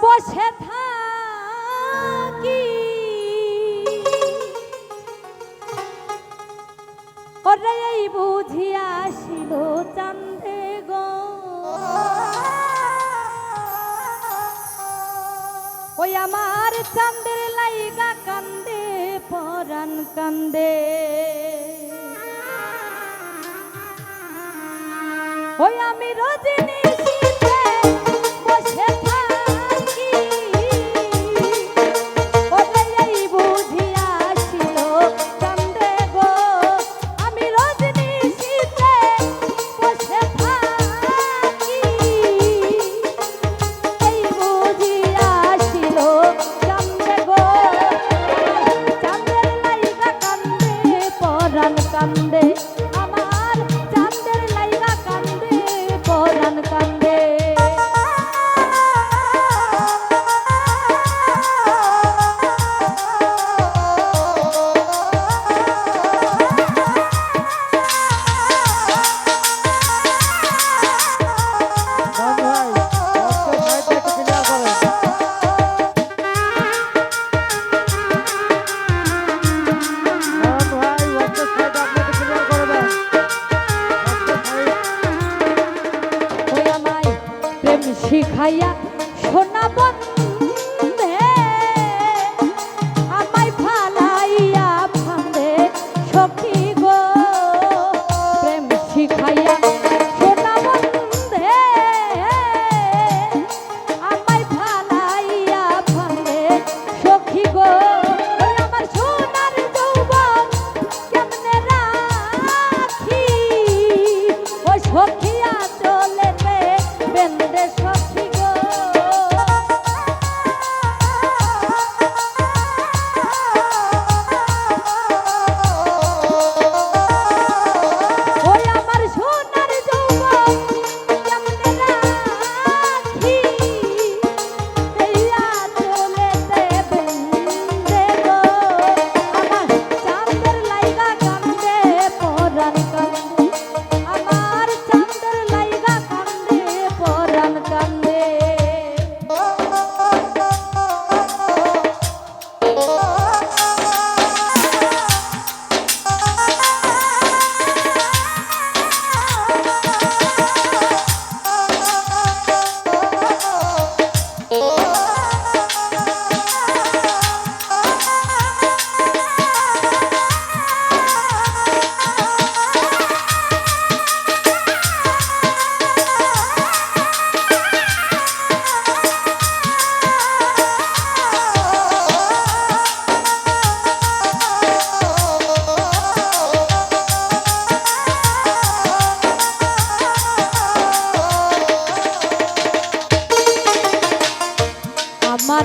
বসে থাকি। ওরে এই বুঝিয়া আসিল চান্দে গো। ওই আমার চান্দের লাইগা কান্দে, পরাণ কান্দে। ওই আমি রজনী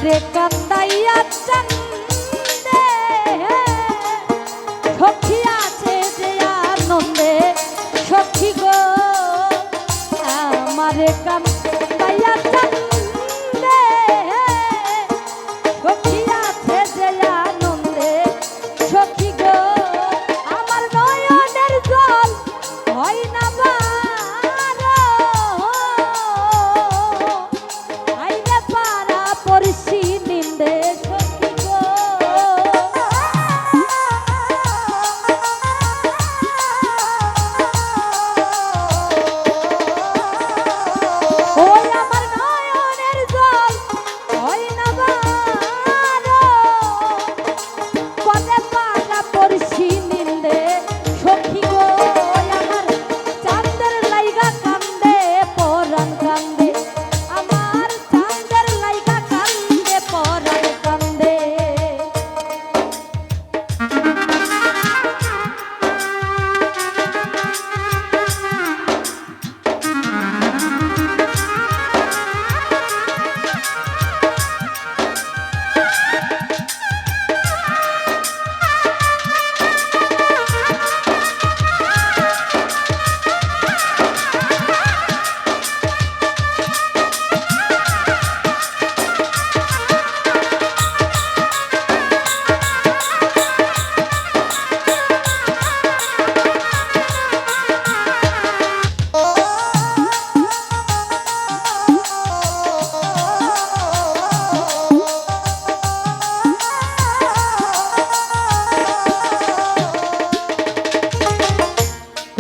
রে কান্দাইয়া চন্দে সখী আছে যে আনন্দে সখী গো আমারে কান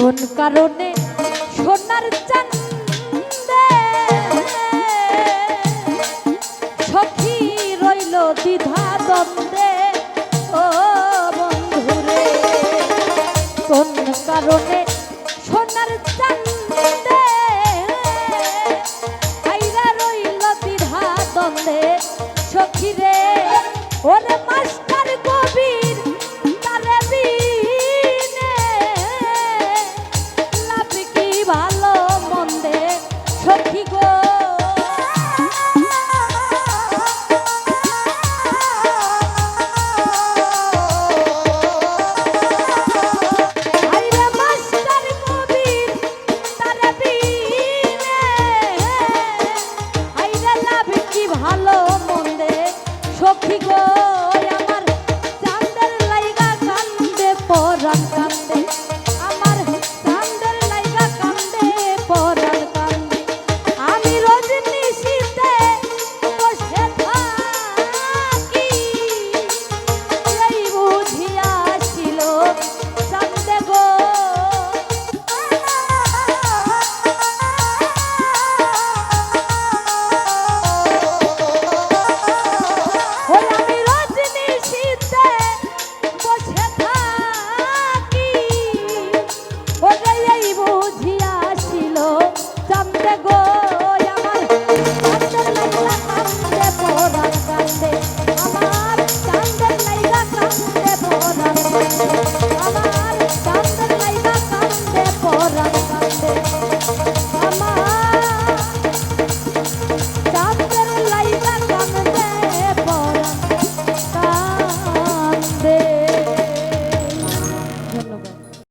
কোন কারণে সোনার চান সখী রইল দ্বিধা দ্বন্দ্বে? ও বন্ধুরে কোন কারণে